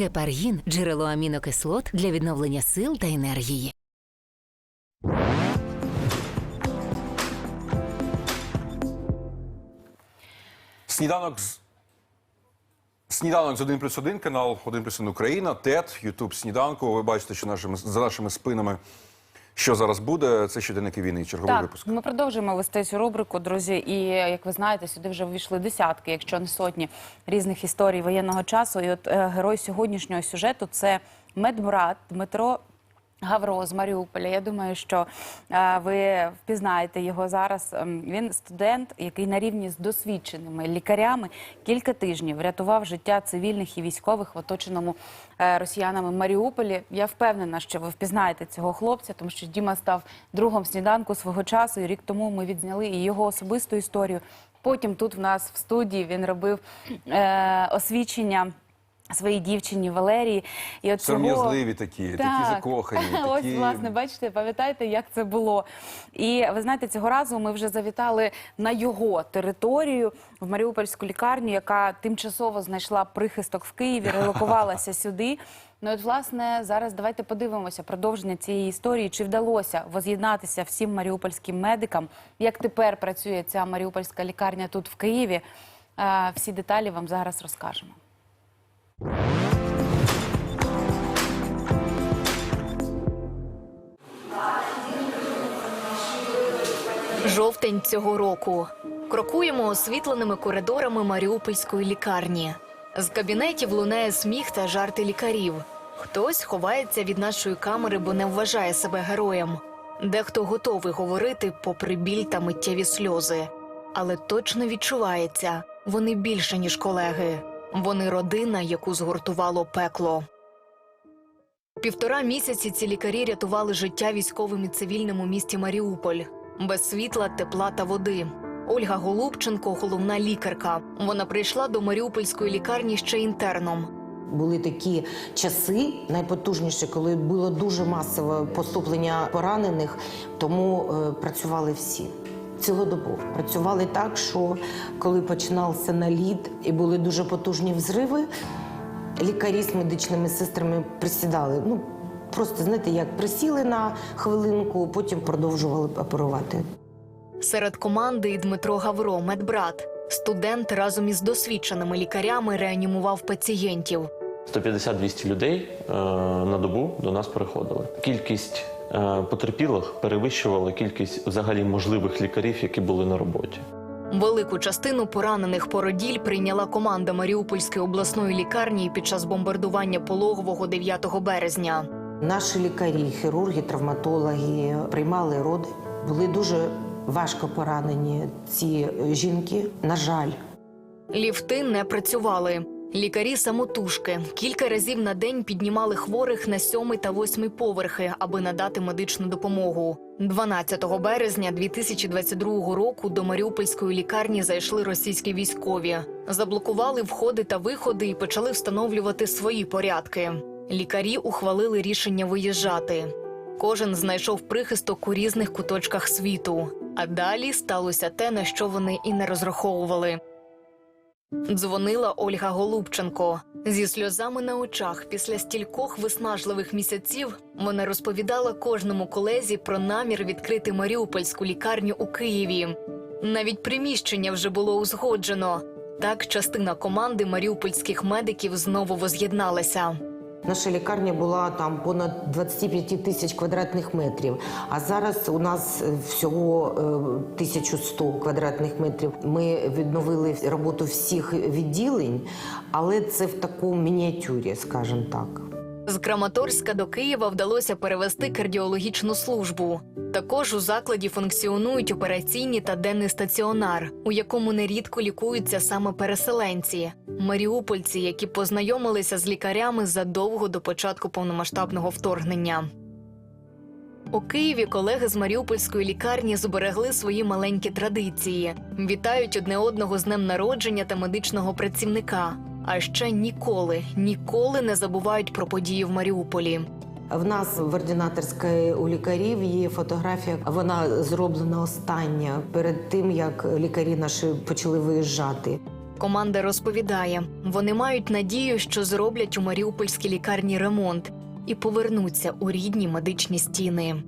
Гепаргін джерело амінокислот для відновлення сил та енергії. Сніданок з Сніданок з 1 плюс 1, канал 1 плюс 1 Україна, ТЕТ, Ютуб сніданку. Ви бачите, що нашими за нашими спинами. Що зараз буде? Це щоденники війни, черговий Так, випуск. ми продовжуємо вести цю рубрику, друзі. І як ви знаєте, сюди вже ввійшли десятки, якщо не сотні різних історій воєнного часу. І от е, герой сьогоднішнього сюжету це медбрат Дмитро. Гавро з Маріуполя. Я думаю, що е, ви впізнаєте його зараз. Ем, Він студент, який на рівні з досвідченими лікарями кілька тижнів рятував життя цивільних і військових в оточеному е, росіянами Маріуполі. Я впевнена, що ви впізнаєте цього хлопця, тому що Діма став другом сніданку свого часу. І рік тому ми відзняли і його особисту історію. Потім тут в нас в студії він робив е, освідчення. Своїй дівчині Валерії, і от цього- Сором'язливі такі, такі закохані. Ось такі... власне, бачите, пам'ятаєте, як це було. І ви знаєте, цього разу ми вже завітали на його територію в Маріупольську лікарню, яка тимчасово знайшла прихисток в Києві, релокувалася сюди. Ну от, власне, зараз давайте подивимося продовження цієї історії. Чи вдалося воз'єднатися всім маріупольським медикам? Як тепер працює ця маріупольська лікарня тут в Києві? Е, Всі деталі вам зараз розкажемо. Жовтень цього року. Крокуємо освітленими коридорами Маріупольської лікарні. З кабінетів лунає сміх та жарти лікарів. Хтось ховається від нашої камери, бо не вважає себе героєм. Дехто готовий говорити попри біль та миттєві сльози. Але точно відчувається, вони більше, ніж колеги. Вони родина, яку згуртувало пекло. Півтора місяці ці лікарі рятували життя військовим і цивільним у місті Маріуполь без світла, тепла та води. Ольга Голубченко, головна лікарка. Вона прийшла до Маріупольської лікарні ще інтерном. Були такі часи, найпотужніші, коли було дуже масове поступлення поранених, тому е, працювали всі. Цілодобово працювали так, що коли починався наліт і були дуже потужні взриви, лікарі з медичними сестрами присідали. Ну просто знаєте, як присіли на хвилинку, потім продовжували оперувати. Серед команди Дмитро Гавро, медбрат. Студент разом із досвідченими лікарями реанімував пацієнтів. 150-200 людей е, на добу до нас приходили. Кількість е, потерпілих перевищувала кількість взагалі можливих лікарів, які були на роботі. Велику частину поранених породіль прийняла команда Маріупольської обласної лікарні під час бомбардування пологового 9 березня. Наші лікарі, хірурги, травматологи приймали роди. Були дуже важко поранені ці жінки. На жаль, Ліфти не працювали. Лікарі самотужки кілька разів на день піднімали хворих на сьомий та восьмий поверхи, аби надати медичну допомогу. 12 березня 2022 року до Маріупольської лікарні зайшли російські військові, заблокували входи та виходи і почали встановлювати свої порядки. Лікарі ухвалили рішення виїжджати. Кожен знайшов прихисток у різних куточках світу. А далі сталося те, на що вони і не розраховували. Дзвонила Ольга Голубченко. Зі сльозами на очах після стількох виснажливих місяців вона розповідала кожному колезі про намір відкрити Маріупольську лікарню у Києві. Навіть приміщення вже було узгоджено. Так частина команди маріупольських медиків знову воз'єдналася. Наша лікарня була там понад 25 тисяч квадратних метрів. А зараз у нас е, всього е, 1100 квадратних метрів. Ми відновили роботу всіх відділень, але це в такому мініатюрі, скажімо так. З Краматорська до Києва вдалося перевести кардіологічну службу. Також у закладі функціонують операційні та денний стаціонар, у якому нерідко лікуються саме переселенці, маріупольці, які познайомилися з лікарями задовго до початку повномасштабного вторгнення. У Києві колеги з Маріупольської лікарні зберегли свої маленькі традиції, вітають одне одного з днем народження та медичного працівника. А ще ніколи, ніколи не забувають про події в Маріуполі. В нас в ординаторській у лікарів є фотографія. Вона зроблена остання перед тим, як лікарі наші почали виїжджати. Команда розповідає, вони мають надію, що зроблять у маріупольській лікарні ремонт і повернуться у рідні медичні стіни.